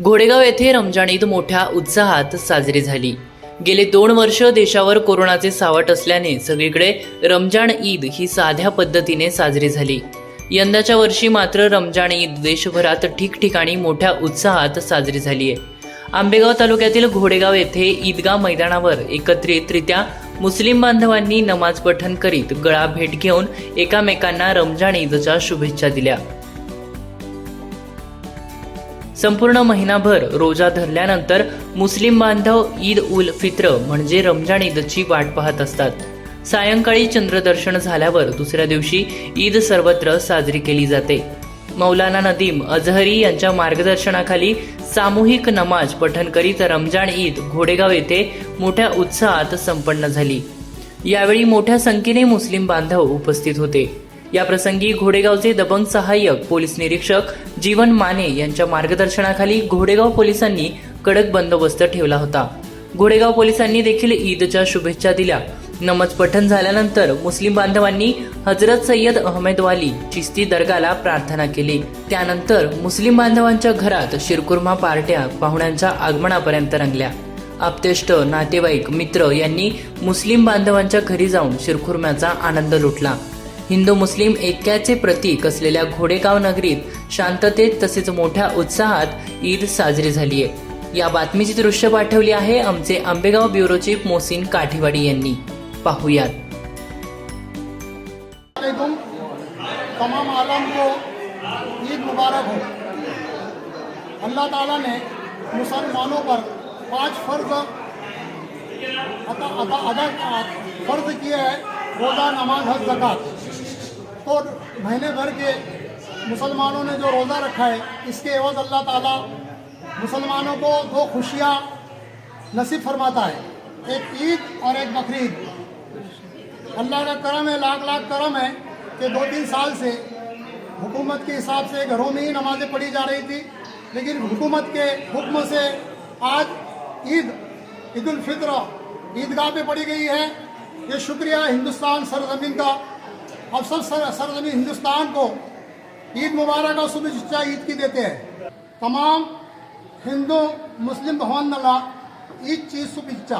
घोडेगाव येथे रमजान ईद मोठ्या उत्साहात साजरी झाली. गेले दोन वर्ष देशावर कोरोनाचे सावट असल्याने सगळीकडे रमजान ईद ही साध्या पद्धतीने साजरी झाली. यंदाच्या वर्षी मात्र रमजान ईद देशभरात ठिकठिकाणी मोठ्या उत्साहात साजरी झाली आहे आंबेगाव तालुक्यातील घोडेगाव येथे ईदगाह मैदानावर एकत्रितरित्या मुस्लिम बांधवांनी नमाज पठण करीत गळा भेट घेऊन एकामेकांना रमजान ईदच्या शुभेच्छा दिल्या. संपूर्ण महिनाभर रोजा धरल्यानंतर मुस्लिम बांधव ईद उल फित्र म्हणजे रमजान ईदची वाट पाहत असतात. सायंकाळी चंद्रदर्शन झाल्यावर दुसऱ्या दिवशी ईद सर्वत्र साजरी केली जाते. मौलाना नदीम अजहरी यांच्या मार्गदर्शनाखाली सामूहिक नमाज पठण करीत रमजान ईद घोडेगाव येथे मोठ्या उत्साहात संपन्न झाली. यावेळी मोठ्या संख्येने मुस्लिम बांधव उपस्थित होते. याप्रसंगी घोडेगावचे दबंग सहाय्यक पोलीस निरीक्षक जीवन माने यांच्या मार्गदर्शनाखाली घोडेगाव पोलिसांनी कडक बंदोबस्त ठेवला होता. घोडेगाव पोलिसांनी देखील ईदच्या शुभेच्छा दिल्या. नमज पठण झाल्यानंतर मुस्लिम बांधवांनी हजरत सय्यद अहमद वाली चिस्ती दर्गाला प्रार्थना केली. त्यानंतर मुस्लिम बांधवांच्या घरात शिरकुर्मा पार्ट्या पाहुण्यांच्या आगमनापर्यंत रंगल्या. आप्तेष्ट नातेवाईक मित्र यांनी मुस्लिम बांधवांच्या घरी जाऊन शिरखुर्म्याचा आनंद लुटला. हिंदू मुस्लिम ऐक्याचे प्रतीक असलेल्या घोडेगाव नगरीत शांततेत तसेच मोठ्या उत्साहात ईद साजरी झाली आहे या बातमीची दृश्य पाठवली आहे आमचे आंबेगाव ब्युरो चीफ मोहसिन काठीवाडी यांनी. पाहुयात. तमाम आलम को ईद मुबारक हो. अल्लाह ताला ने मुसलमानों पर पांच फर्ज अदा अता अदा फर्ज किए हैं रोज़ा नमाज हज जक़ात। तो महीने भर के मुसलमानों ने जो रोज़ा रखा है, इसके एवज अल्लाह ताला मुसलमानों को दो खुशियाँ नसीब फरमाता है। एक ईद और एक बकरीद अल्लाह का करम है, लाख लाख करम है कि दो तीन साल से हुकूमत के हिसाब से घरों में ही नमाज़ें पढ़ी जा रही थी, लेकिन हुकूमत के हुक्म से आज ईद ईद ईदगाह पे पड़ी गई है। ये शुक्रिया हिंदुस्तान सरजमीन का अब सब सर, सरजमी हिंदुस्तान को ईद मुबारक और शुभेच्छा ईद की देते हैं। तमाम हिंदू मुस्लिम भवन ईद चीज शुभेच्छा।